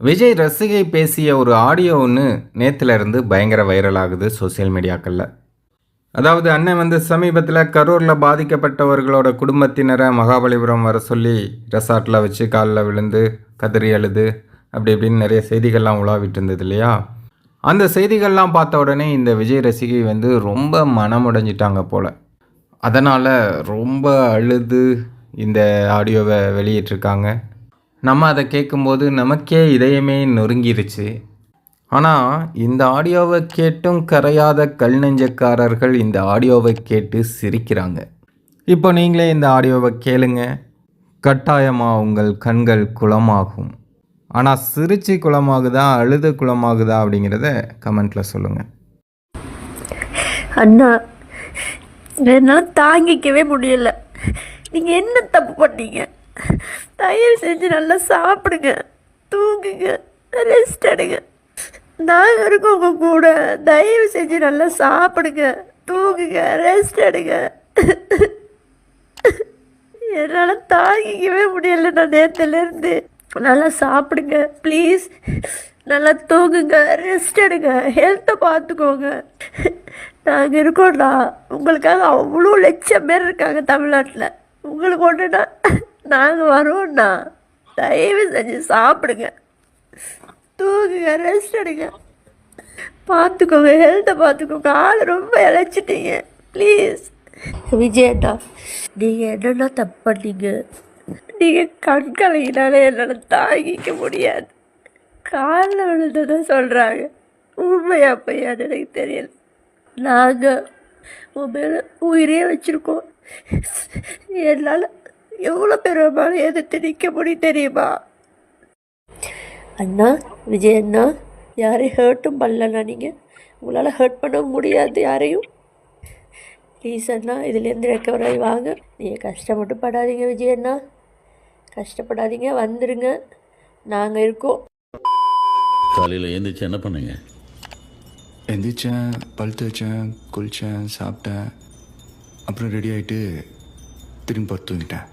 விஜய் ரசிகை பேசிய ஒரு ஆடியோ ஒன்று நேற்றுலேருந்து இருந்து பயங்கர வைரல் ஆகுது சோசியல் மீடியாக்களில் அதாவது அண்ணன் வந்து சமீபத்தில் கரூரில் பாதிக்கப்பட்டவர்களோட குடும்பத்தினரை மகாபலிபுரம் வர சொல்லி ரெசார்ட்டில் வச்சு காலில் விழுந்து கதறி அழுது அப்படி இப்படின்னு நிறைய செய்திகள்லாம் உலாவிட்டு இருந்தது இல்லையா? அந்த செய்திகள்லாம் பார்த்த உடனே இந்த விஜய் ரசிகை வந்து ரொம்ப மனமுடைஞ்சிட்டாங்க போல். அதனால் ரொம்ப அழுது இந்த ஆடியோவை வெளியிட்டிருக்காங்க. நம்ம அதை கேட்கும்போது நமக்கே இதயமே நொறுங்கிருச்சு. ஆனால் இந்த ஆடியோவை கேட்டும் கரையாத கல் நெஞ்சக்காரர்கள் இந்த ஆடியோவை கேட்டு சிரிக்கிறாங்க. இப்போ நீங்களே இந்த ஆடியோவை கேளுங்க. கட்டாயமாக உங்கள் கண்கள் குளமாகும். ஆனால் சிரிச்சு குளமாகுதா அழுது குளமாகுதா அப்படிங்கிறத கமெண்ட்டில் சொல்லுங்கள் அண்ணா என்னால் தாங்கிக்கவே முடியல. நீங்கள் என்ன தப்பு பண்ணீங்க? தயவு செஞ்சு நல்லா சாப்பிடுங்க. தூங்குங்க. ரெஸ்ட் எடுங்க. நாங்கள் இருக்கோம் கூட. தயவு செஞ்சு நல்லா சாப்பிடுங்க. தூங்குங்க. ரெஸ்ட் எடுங்க. என்னால் தாங்கிக்கவே முடியல நான் நேற்றுலேருந்து நல்லா சாப்பிடுங்க. ப்ளீஸ் நல்லா தூங்குங்க. ரெஸ்ட் எடுங்க. ஹெல்த்தை பார்த்துக்கோங்க நாங்கள் இருக்கோம்டா. உங்களுக்காக அவ்வளோ லட்சம் பேர் இருக்காங்க தமிழ்நாட்டில். உங்களுக்கு ஒன்றுனா நாங்கள் வரோம்ண்ணா தயவு செஞ்சு சாப்பிடுங்க. தூங்குங்க ரெஸ்ட் எடுங்க. பார்த்துக்கோங்க ஹெல்த்தை பார்த்துக்கோங்க. ஆள் ரொம்ப இழைச்சிட்டீங்க. ப்ளீஸ் விஜயண்ணா நீங்கள் என்னென்ன தப்பு பண்ணீங்க? நீங்கள் கண்கலையினால என்னால் தாங்கிக்க முடியாது. காலில் விழுந்ததை சொல்கிறாங்க உண்மையா பையான்னு எனக்கு தெரியல. நாங்கள் உன் மேலே உயிரே வச்சுருக்கோம். என்னால் எவ்வளோ பேர் மேலே எதிர்த்து நிற்க முடியும் தெரியுமா? அண்ணா விஜய் அண்ணா யாரையும் ஹர்ட்டும் பண்ணலண்ணா நீங்கள் உங்களால் ஹர்ட் பண்ண முடியாது யாரையும். ப்ளீஸ் அண்ணா இதுலேருந்து ரெக்கவர் ஆகி வாங்க. நீங்கள் கஷ்டப்பட்டு படாதீங்க விஜய் அண்ணா. கஷ்டப்படாதீங்க வந்துடுங்க நாங்கள் இருக்கோம். காலையில் எழுந்திரிச்சு என்ன பண்ணுங்க? எந்திரிச்சேன் பல் தேய்ச்சேன் குளித்தேன் சாப்பிட்டேன். அப்புறம் ரெடி ஆகிட்டு திரும்பி படுத்து தூங்கிட்டேன்.